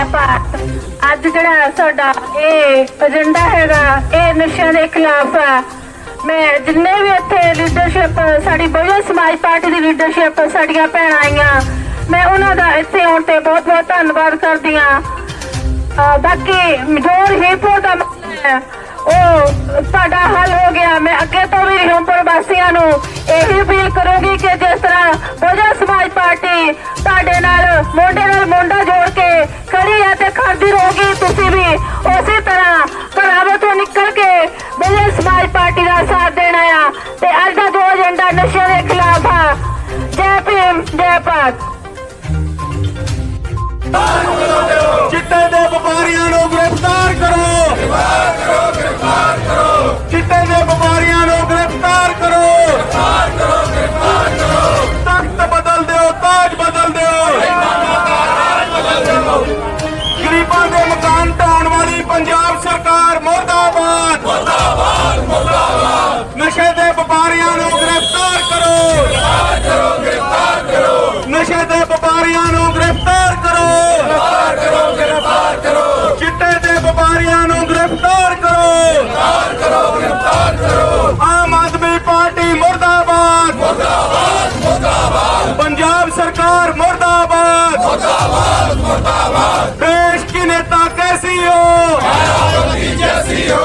ਜੈ ਭਾਰਤ। ਅੱਜ ਜਿਹੜਾ ਸਾਡਾ ਇਹ ਏਜੰਡਾ ਹੈਗਾ, ਇਹ ਨਸ਼ਿਆਂ ਦੇ ਖਿਲਾਫ ਹੈ। ਮੈਂ ਜਿੰਨੇ ਵੀ ਇੱਥੇ ਲੀਡਰਸ਼ਿਪ ਸਾਡੀ ਬਹੁਜਨ ਸਮਾਜ ਪਾਰਟੀ ਦੀ ਲੀਡਰਸ਼ਿਪ ਸਾਡੀਆਂ ਭੈਣਾਂ ਆਈਆਂ, ਮੈਂ ਉਹਨਾਂ ਦਾ ਇੱਥੇ ਆਉਣ ਤੇ ਬਹੁਤ ਬਹੁਤ ਧੰਨਵਾਦ ਕਰਦੀ ਹਾਂ। ਅਹ ਬਾਕੀ ਜੋ ਹੀਪੋ ਦਾ ਉਹ ਤੁਹਾਡਾ ਹੱਲ ਹੋ ਗਿਆ। ਮੈਂ ਅੱਗੇ ਤੋਂ ਵੀ ਹਿੰਪੁਰ ਵਾਸੀਆਂ ਨੂੰ ਇਹੀ ਅਪੀਲ ਕਰੂੰਗੀ ਕਿ ਜਿਸ ਤਰ੍ਹਾਂ ਬਹੁਜਨ ਸਮਾਜ ਪਾਰਟੀ ਤੁਹਾਡੇ ਨਾਲ ਮੋਢੇ ਨਾਲ ਮੋਢਾ ਜੋੜ ਕੇ ਖੜੀ ਹੈ ਤੇ ਖੜਦੀ ਰਹੂਗੀ, ਤੁਸੀਂ ਵੀ ਚਿੱਟੇ ਦੇ ਵਪਾਰੀਆਂ ਨੂੰ सरकार मुर्दाबाद। मुर्दाबाद मुर्दाबाद। देश की नेता कैसी हो? कैसी हो।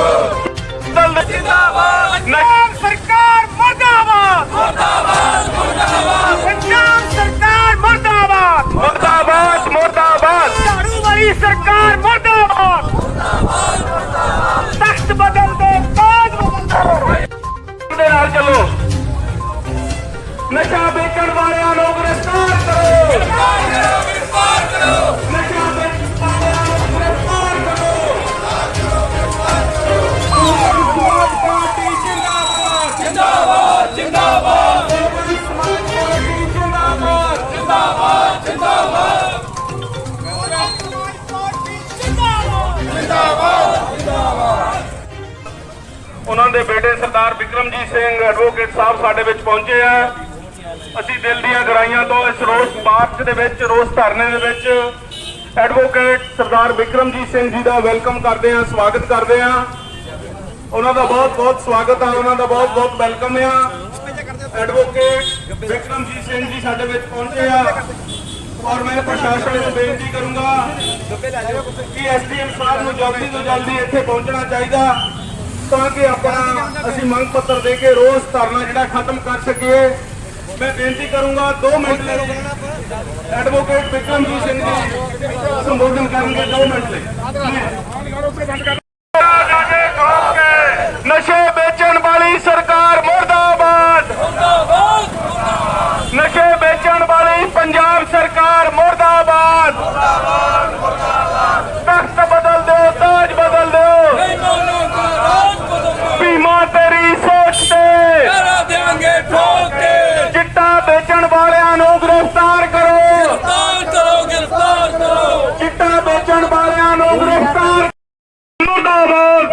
सरकार मुर्दाबाद। पंजाब सरकार मुर्दाबाद। मुर्दाबाद मुर्दाबाद। झाड़ू सरकार मुर्दाबाद। तख्त बदल दो चलो। ਨਸ਼ਾ ਵੇਚਣ ਵਾਲਿਆਂ ਨੂੰ ਗ੍ਰਿਫਤਾਰ ਕਰੋ। ਗ੍ਰਿਫਤਾਰ ਕਰੋ ਗ੍ਰਿਫਤਾਰ ਕਰੋ ਨਸ਼ਾ ਵੇਚਣ ਵਾਲਿਆਂ ਨੂੰ ਗ੍ਰਿਫਤਾਰ ਕਰੋ। ਸਮਾਜ ਪਾਰਟੀ ਜਿੰਦਾਬਾਦ। ਜਿੰਦਾਬਾਦ ਜਿੰਦਾਬਾਦ। ਸਮਾਜ ਪਾਰਟੀ ਜਿੰਦਾਬਾਦ। ਜਿੰਦਾਬਾਦ ਜਿੰਦਾਬਾਦ। ਉਹਨਾਂ ਦੇ ਬੇਟੇ ਸਰਦਾਰ ਵਿਕਰਮਜੀਤ ਸਿੰਘ ਐਡਵੋਕੇਟ ਸਾਹਿਬ ਸਾਡੇ ਵਿੱਚ ਪਹੁੰਚੇ ਆ। ਅਸੀਂ ਦਿਲ ਦੀਆਂ ਗਰਾਈਆਂ ਤੋਂ ਇਸ ਰੋਸ ਮਾਰਚ ਦੇ ਵਿੱਚ, ਰੋਸ ਧਰਨੇ ਦੇ ਵਿੱਚ ਐਡਵੋਕੇਟ ਸਰਦਾਰ ਵਿਕਰਮਜੀਤ ਸਿੰਘ ਜੀ ਦਾ ਵੈਲਕਮ ਕਰਦੇ ਆ ਸਵਾਗਤ ਕਰਦੇ ਆ ਉਹਨਾਂ ਦਾ ਬਹੁਤ ਬਹੁਤ ਸਵਾਗਤ ਆ, ਉਹਨਾਂ ਦਾ ਬਹੁਤ ਬਹੁਤ ਵੈਲਕਮ ਆ। ਐਡਵੋਕੇਟ ਵਿਕਰਮਜੀਤ ਸਿੰਘ ਜੀ ਸਾਡੇ ਵਿੱਚ ਪਹੁੰਚੇ ਆ। ਔਰ ਮੈਂ ਪ੍ਰਸ਼ਾਸਨ ਨੂੰ ਬੇਨਤੀ ਕਰੂੰਗਾ ਕਿ ਐਸਡੀਐਮ ਸਾਹਿਬ ਨੂੰ ਜਲਦੀ ਤੋਂ ਜਲਦੀ ਇੱਥੇ ਪਹੁੰਚਣਾ ਚਾਹੀਦਾ, ਤਾਂ ਕਿ ਆਪਣਾ ਅਸੀਂ ਮੰਗ ਪੱਤਰ ਦੇ ਕੇ ਰੋਸ ਧਰਨਾ ਜਿਹੜਾ ਖਤਮ ਕਰ ਸਕੀਏ। ਮੈਂ ਬੇਨਤੀ ਕਰੂੰਗਾ 2 ਮਿੰਟ ਲਈ ਐਡਵੋਕੇਟ ਵਿਕਰਮਜੀਤ ਸਿੰਘ ਜੀ ਸੰਬੋਧਨ ਕਰਨਗੇ 2 ਮਿੰਟ ਲਈ ਨਸ਼ੇ ਵੇਚਣ ਵਾਲੀ ਸਰਕਾਰ ਮੁਰਦਾਬਾਦ ਨਸ਼ੇ ਵੇਚਣ ਵਾਲੀ ਪੰਜਾਬ ਸਰਕਾਰ ਮੁਰਦਾਬਾਦ ਤਖਤ ਬਦਲ ਦਿਓ ਤਾਜ ਬਦਲ ਦਿਓ ਭੀਮਾ ਤੇਰੀ ਸੋਚ ਤੇ ਕਰਾ ਦੇਾਂਗੇ ਠੋਕ ਕੇ ਚਿੱਟਾ ਵੇਚਣ ਵਾਲਿਆਂ ਨੂੰ ਗ੍ਰਿਫਤਾਰ ਕਰੋ ਗ੍ਰਿਫਤਾਰ ਕਰੋ ਗ੍ਰਿਫਤਾਰ ਕਰੋ ਚਿੱਟਾ ਵੇਚਣ ਵਾਲਿਆਂ ਨੂੰ ਗ੍ਰਿਫਤਾਰ ਮੁਰਦਾਬਾਦ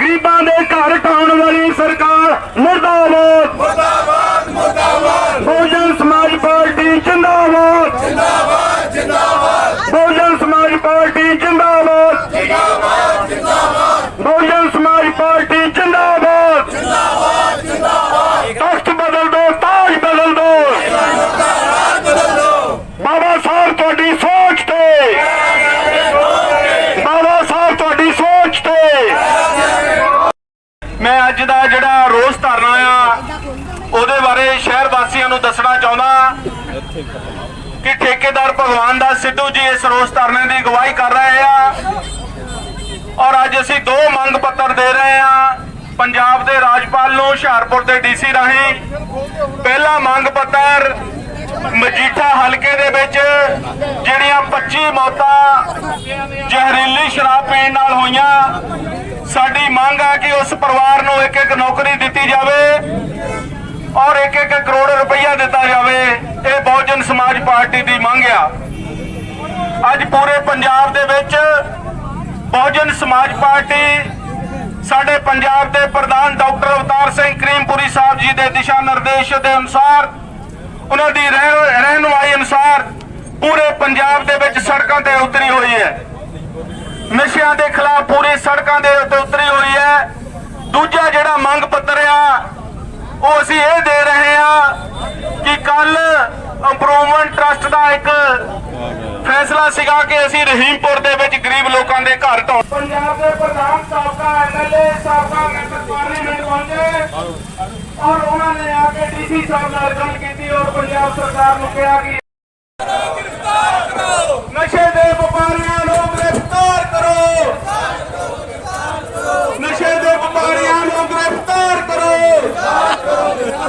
ਗਰੀਬਾਂ ਦੇ ਘਰ ਢਾਉਣ ਵਾਲੀ ਸਰਕਾਰ ਮੁਰਦਾਬਾਦ ਮੁਰਦਾਬਾਦ ਮੁਰਦਾਬਾਦ ਬਹੁਜਨ ਸਮਾਜ ਪਾਰਟੀ ਜਿੰਦਾਬਾਦ ਜਿੰਦਾਬਾਦ ਜਿੰਦਾਬਾਦ ਬਹੁਜਨ ਸਮਾਜ ਪਾਰਟੀ ਜਿੰਦਾਬਾਦ ਜਿੰਦਾਬਾਦ ਜਿੰਦਾਬਾਦ ਬਹੁਜਨ ਸਮਾਜ ਪਾਰਟੀ ਜਿੰਦਾਬਾਦ ਜਿੰਦਾਬਾਦ ਜਿੰਦਾਬਾਦ ਤਖਤ ਬਦਲ ਦੋ ਤਾਜ ਬਦਲ ਦੋ ਬਾਬਾ ਸਾਹਿਬ ਤੁਹਾਡੀ ਸੋਚ ਤੇ ਬਾਬਾ ਸਾਹਿਬ ਤੁਹਾਡੀ ਸੋਚ ਤੇ ਮੈਂ ਅੱਜ ਦਾ ਜਿਹੜਾ ਰੋਸ ਧਰਨਾ ਆ ਉਹਦੇ ਬਾਰੇ ਸ਼ਹਿਰ ਵਾਸੀਆਂ ਨੂੰ ਦੱਸਣਾ ਚਾਹੁੰਦਾ ਕਿ ਠੇਕੇਦਾਰ ਭਗਵਾਨ ਦਾ ਸਿੱਧੂ ਜੀ ਇਸ ਰੋਸ ਧਰਨੇ ਦੀ ਅਗਵਾਈ ਕਰ ਰਹੇ ਆ। ਔਰ ਅੱਜ ਅਸੀਂ ਦੋ ਮੰਗ ਪੱਤਰ ਦੇ ਰਹੇ ਆ। ਪੰਜਾਬ ਦੇ ਰਾਜਪਾਲ ਨੂੰ ਹੁਸ਼ਿਆਰਪੁਰ ਦੇ ਡੀਸੀ ਰਾਹੀਂ। ਪਹਿਲਾ ਮੰਗ ਪੱਤਰ ਮਜੀਠਾ ਹਲਕੇ ਦੇ ਵਿੱਚ, ਜਿਹੜੀਆਂ 25 ਮੌਤਾਂ ਜ਼ਹਿਰੀਲੀ ਸ਼ਰਾਬ ਪੀਣ ਨਾਲ ਹੋਈਆਂ। ਸਾਡੀ ਮੰਗ ਹੈ ਕਿ ਉਸ ਪਰਿਵਾਰ ਨੂੰ ਇੱਕ ਇੱਕ ਨੌਕਰੀ ਦਿੱਤੀ ਜਾਵੇ। ਔਰ ਇੱਕ ਇੱਕ ਕਰੋੜ ਰੁਪਈਆ ਦਿੱਤਾ ਜਾਵੇ, ਇਹ ਬਹੁਜਨ ਸਮਾਜ ਪਾਰਟੀ ਦੀ ਮੰਗ ਆ। ਅੱਜ ਪੂਰੇ ਪੰਜਾਬ ਦੇ ਵਿੱਚ ਬਹੁਜਨ ਸਮਾਜ ਪਾਰਟੀ ਸਾਡੇ ਪੰਜਾਬ ਦੇ ਪ੍ਰਧਾਨ ਡਾਕਟਰ ਅਵਤਾਰ ਸਿੰਘ ਕਰੀਮਪੁਰੀ ਸਾਹਿਬ ਜੀ ਦੇ ਦਿਸ਼ਾ ਨਿਰਦੇਸ਼ ਦੇ ਅਨੁਸਾਰ, ਉਹਨਾਂ ਦੀ ਰਹਿ- ਰਹਿਨੁਮਾਈ ਅਨੁਸਾਰ ਪੂਰੇ ਪੰਜਾਬ ਦੇ ਵਿੱਚ ਸੜਕਾਂ ਤੇ ਉਤਰੀ ਹੋਈ ਹੈ। ਨਸ਼ਿਆਂ ਦੇ ਖਿਲਾਫ ਪੂਰੀ ਸੜਕਾਂ ਦੇ ਉੱਤੇ ਉਤਰੀ ਹੋਈ ਹੈ। ਦੂਜਾ ਜਿਹੜਾ ਮੰਗ ਪੱਤਰ ਉਹ ਅਸੀਂ ਇਹ ਦੇ ਰਹੇ ਹਾਂ ਕਿ ਕੱਲ ਇੰਪਰੂਵਮੈਂਟ ਟਰਸਟ ਦਾ ਇੱਕ ਫੈਸਲਾ ਸੀਗਾ ਕਿ ਅਸੀਂ ਰਹੀਮਪੁਰ ਦੇ ਵਿੱਚ ਗਰੀਬ ਲੋਕਾਂ ਦੇ ਘਰ ਢਾਉ ਪੰਜਾਬ ਦੇ ਪ੍ਰਧਾਨ ਸਾਬਕਾ ਐਮਐਲਏ ਸਾਬਕਾ ਮੈਂਬਰ ਪਾਰਲੀਮੈਂਟ ਪਹੁੰਚੇ ਔਰ ਉਹਨਾਂ ਨੇ ਆ ਕੇ ਡੀਸੀ ਸਾਹਿਬ ਨਾਲ ਗੱਲ ਕੀਤੀ ਔਰ ਪੰਜਾਬ ਸਰਕਾਰ ਨੂੰ ਕਿਹਾ ਕਿ ਨਸ਼ੇ ਦੇ ਵਪਾਰੀਆਂ ਨੂੰ ਗ੍ਰਿਫਤਾਰ ਕਰੋ। ਨਸ਼ੇ ਦੇ ਵਪਾਰੀਆਂ ਨੂੰ ਗ੍ਰਿਫਤਾਰ ਕਰੋ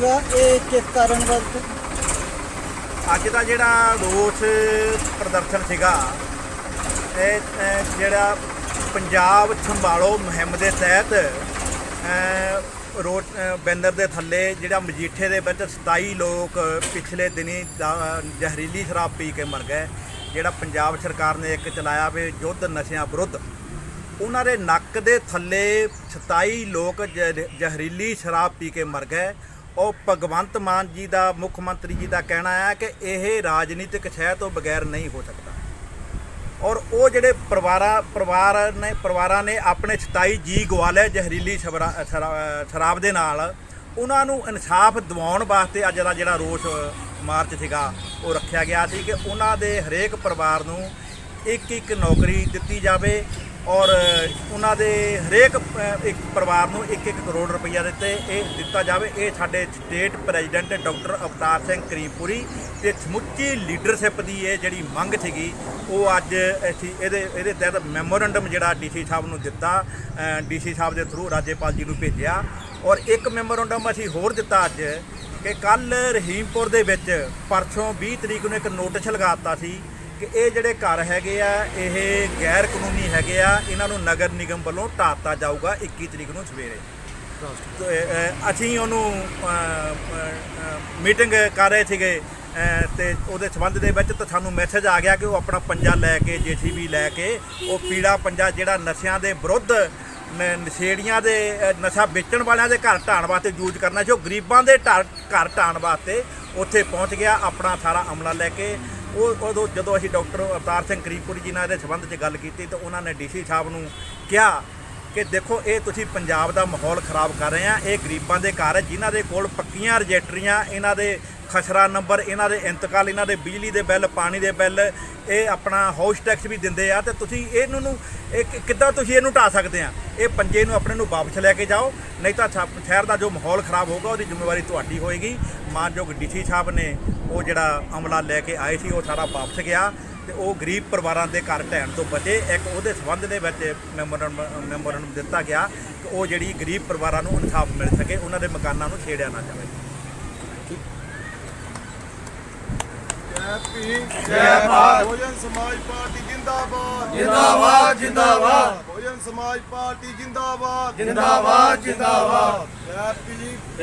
ਪ੍ਰਦਰਸ਼ਨ ਇਹ ਕਿਸ ਕਾਰਨ ਵਾਸਤੇ ਅੱਜ ਦਾ ਜਿਹੜਾ ਰੋਸ ਪ੍ਰਦਰਸ਼ਨ ਸੀਗਾ ਇਹ ਅਹ, ਜਿਹੜਾ ਪੰਜਾਬ ਸੰਭਾਲੋ ਮੁਹਿੰਮ ਦੇ ਤਹਿਤ ਅਹ, ਰੋਡ ਅਹ, ਬੈਨਰ ਦੇ ਥੱਲੇ ਜਿਹੜਾ ਮਜੀਠੇ ਦੇ ਵਿੱਚ 27 ਲੋਕ ਪਿਛਲੇ ਦਿਨੀ ਦਾ- ਜ਼ਹਿਰੀਲੀ ਸ਼ਰਾਬ ਪੀ ਕੇ ਮਰ ਗਏ ਜਿਹੜਾ ਪੰਜਾਬ ਸਰਕਾਰ ਨੇ ਇੱਕ ਚਲਾਇਆ ਵੀ ਯੁੱਧ ਨਸ਼ਿਆਂ ਵਿਰੁੱਧ। ਉਹਨਾਂ ਦੇ ਨੱਕ ਦੇ ਥੱਲੇ 27 ਲੋਕ ਜ਼ਹਿ- ਜ਼ਹਿਰੀਲੀ ਸ਼ਰਾਬ ਪੀ ਕੇ ਮਰ ਗਏ ਉਹ ਭਗਵੰਤ ਮਾਨ ਜੀ ਦਾ ਮੁੱਖ ਮੰਤਰੀ ਜੀ ਦਾ ਕਹਿਣਾ ਹੈ ਕਿ ਇਹ ਰਾਜਨੀਤਿਕ ਸ਼ਹਿ ਤੋਂ ਬਗੈਰ ਨਹੀਂ ਹੋ ਸਕਦਾ। ਔਰ ਉਹ ਜਿਹੜੇ ਪਰਿਵਾਰਾਂ, ਪਰਿਵਾਰ ਨੇ, ਪਰਿਵਾਰਾਂ ਨੇ ਆਪਣੇ 27 ਜੀ ਗਵਾ ਲਏ ਜ਼ਹਿਰੀਲੀ ਸ਼ਬਰਾ- ਸ਼ਰਾ- ਸ਼ਰਾਬ ਦੇ ਨਾਲ ਉਹਨਾਂ ਨੂੰ ਇਨਸਾਫ ਦਿਵਾਉਣ ਵਾਸਤੇ ਅੱਜ ਦਾ ਜਿਹੜਾ ਰੋਸ ਮਾਰਚ ਸੀਗਾ, ਉਹ ਰੱਖਿਆ ਗਿਆ ਸੀ ਕਿ ਉਹਨਾਂ ਦੇ ਹਰੇਕ ਪਰਿਵਾਰ ਨੂੰ ਇੱਕ ਇੱਕ ਨੌਕਰੀ ਦਿੱਤੀ ਜਾਵੇ। ਔਰ ਉਹਨਾਂ ਦੇ ਹਰੇਕ ਇੱਕ ਪਰਿਵਾਰ ਨੂੰ 1-1 ਕਰੋੜ ਰੁਪਈਆ ਦਿੱਤੇ, ਇਹ ਦਿੱਤਾ ਜਾਵੇ। ਇਹ ਸਾਡੇ state president doctor Avtar Singh Karimpuri ਤੇ ਸਮੁੱਚੀ ਲੀਡਰਸ਼ਿਪ ਦੀ ਇਹ ਜਿਹੜੀ ਮੰਗ ਸੀਗੀ, ਉਹ ਅੱਜ ਅਸੀਂ ਇਹਦੇ ਇਹਦੇ ਤਹਿਤ ਮੈਮੋਰੰਡਮ ਜਿਹੜਾ ਡੀਸੀ ਸਾਹਿਬ ਨੂੰ ਦਿੱਤਾ ਡੀਸੀ ਸਾਹਿਬ ਦੇ ਥਰੂ ਰਾਜੇਪਾਲ ਜੀ ਨੂੰ ਭੇਜਿਆ। ਔਰ ਇੱਕ ਮੈਮੋਰੰਡਮ ਅਸੀਂ ਹੋਰ ਦਿੱਤਾ ਅੱਜ ਕਿ ਕੱਲ ਰਹੀਮਪੁਰ ਦੇ ਵਿੱਚ ਪਰਸੋਂ 20 ਤਰੀਕ ਨੂੰ ਇੱਕ ਨੋਟਿਸ ਲਗਾਤਾ ਸੀ ਕਿ ਇਹ ਜਿਹੜੇ ਘਰ ਹੈਗੇ ਆ ਇਹ ਗੈਰ ਕਾਨੂੰਨੀ ਹੈਗੇ ਆ ਇਹਨਾਂ ਨੂੰ ਨਗਰ ਨਿਗਮ ਵੱਲੋਂ ਢਾਤਾ ਜਾਊਗਾ 21 ਤਰੀਕ ਨੂੰ ਸਵੇਰੇ। ਅਸੀਂ ਉਹਨੂੰ ਮੀਟਿੰਗ ਕਰ ਰਹੇ ਸੀਗੇ ਅ, ਤੇ ਉਹਦੇ ਸੰਬੰਧ ਦੇ ਵਿੱਚ ਤਾਂ ਸਾਨੂੰ ਮੈਸੇਜ ਆ ਗਿਆ ਕਿ ਉਹ ਆਪਣਾ ਪੰਜਾ ਲੈ ਕੇ ਜੀਸੀਬੀ ਲੈ ਕੇ ਉਹ ਪੀੜਾ ਪੰਜਾ ਜਿਹੜਾ ਨਸ਼ਿਆਂ ਦੇ ਵਿਰੁੱਧ ਨ- ਨਸ਼ੇੜੀਆਂ ਦੇ ਨਸ਼ਾ ਵੇਚਣ ਵਾਲਿਆਂ ਦੇ ਘਰ ਢਾਣ ਵਾਸਤੇ ਯੂਜ਼ ਕਰਨਾ ਸੀ ਉਹ ਗਰੀਬਾਂ ਦੇ ਢਾ- ਘਰ ਢਾਣ ਵਾਸਤੇ ਉੱਥੇ ਪਹੁੰਚ ਗਿਆ ਆਪਣਾ ਸਾਰਾ ਅਮਲਾ ਲੈ ਕੇ ਉਹ ਉਦੋਂ ਜਦੋਂ ਅਸੀਂ ਡਾਕਟਰ ਅਵਤਾਰ ਸਿੰਘ ਕਰੀਮਪੁਰੀ ਜੀ ਨਾਲ ਇਹਦੇ ਸੰਬੰਧ 'ਚ ਗੱਲ ਕੀਤੀ ਤਾਂ ਉਹਨਾਂ ਨੇ ਡੀਸੀ ਸਾਹਿਬ ਨੂੰ ਕਿਹਾ ਕਿ ਦੇਖੋ, ਇਹ ਤੁਸੀਂ ਪੰਜਾਬ ਦਾ ਮਾਹੌਲ ਖਰਾਬ ਕਰ ਰਹੇ ਆ, ਇਹ ਗਰੀਬਾਂ ਦੇ ਘਰ ਜਿਨ੍ਹਾਂ ਦੇ ਕੋਲ ਪੱਕੀਆਂ ਰਜਿਸਟਰੀਆਂ, ਇਹਨਾਂ ਦੇ ਖਸਰਾ ਨੰਬਰ ਇਹਨਾਂ ਦੇ ਇੰਤਕਾਲ, ਇਹਨਾਂ ਦੇ ਬਿਜਲੀ ਦੇ ਬਿੱਲ, ਪਾਣੀ ਦੇ ਬਿੱਲ, ਇਹ ਆਪਣਾ ਹਾਊਸ ਟੈਕਸ ਵੀ ਦਿੰਦੇ ਆ ਤੇ ਤੁਸੀਂ ਇਹਨੂੰ ਨੂੰ, ਇਹ ਕਿੱਦਾਂ ਤੁਸੀਂ ਇਹਨੂੰ ਢਾ ਸਕਦੇ ਆ? ਇਹ ਪੰਜੇ ਨੂੰ ਆਪਣੇ ਨੂੰ ਵਾਪਸ ਲੈ ਕੇ ਜਾਓ, ਨਹੀਂ ਤਾਂ ਸ਼ਹਿਰ ਦਾ ਜੋ ਮਾਹੌਲ ਖਰਾਬ ਹੋਊਗਾ, ਉਹਦੀ ਜ਼ਿੰਮੇਵਾਰੀ ਤੁਹਾਡੀ ਹੋਏਗੀ। ਮਾਨਯੋਗ ਡੀਸੀ ਸਾਹਿਬ ਨੇ ਉਹ ਜਿਹੜਾ ਅਮਲਾ ਲੈ ਕੇ ਆਏ ਸੀ, ਉਹ ਸਾਰਾ ਵਾਪਸ ਗਿਆ ਤੇ ਉਹ ਗਰੀਬ ਪਰਿਵਾਰਾਂ ਦੇ ਘਰ ਢਹਿਣ ਤੋਂ ਬਚੇ। ਇੱਕ ਉਹਦੇ ਸਬੰਧ ਦੇ ਵਿੱਚ ਮੈਮੋਰੰਡਮ ਮੈਮੋਰੰਡਮ ਦਿੱਤਾ ਗਿਆ ਕਿ ਉਹ ਜਿਹੜੀ ਗਰੀਬ ਪਰਿਵਾਰਾਂ ਨੂੰ ਇਨਸਾਫ ਮਿਲ ਸਕੇ, ਉਹਨਾਂ ਦੇ ਮਕਾਨਾਂ ਨੂੰ ਛੇੜਿਆ ਨਾ ਜਾਵੇ। ਜੈ ਭਾਰਤ। ਭੋਜਨ ਸਮਾਜ ਪਾਰਟੀ ਜਿੰਦਾਬਾਦ। ਜਿੰਦਾਬਾਦ ਜਿੰਦਾਬਾਦ। ਭੋਜਨ ਸਮਾਜ ਪਾਰਟੀ ਜਿੰਦਾਬਾਦ। ਜਿੰਦਾਬਾਦ ਜਿੰਦਾਬਾਦ। ਜੈ ਭੀਮ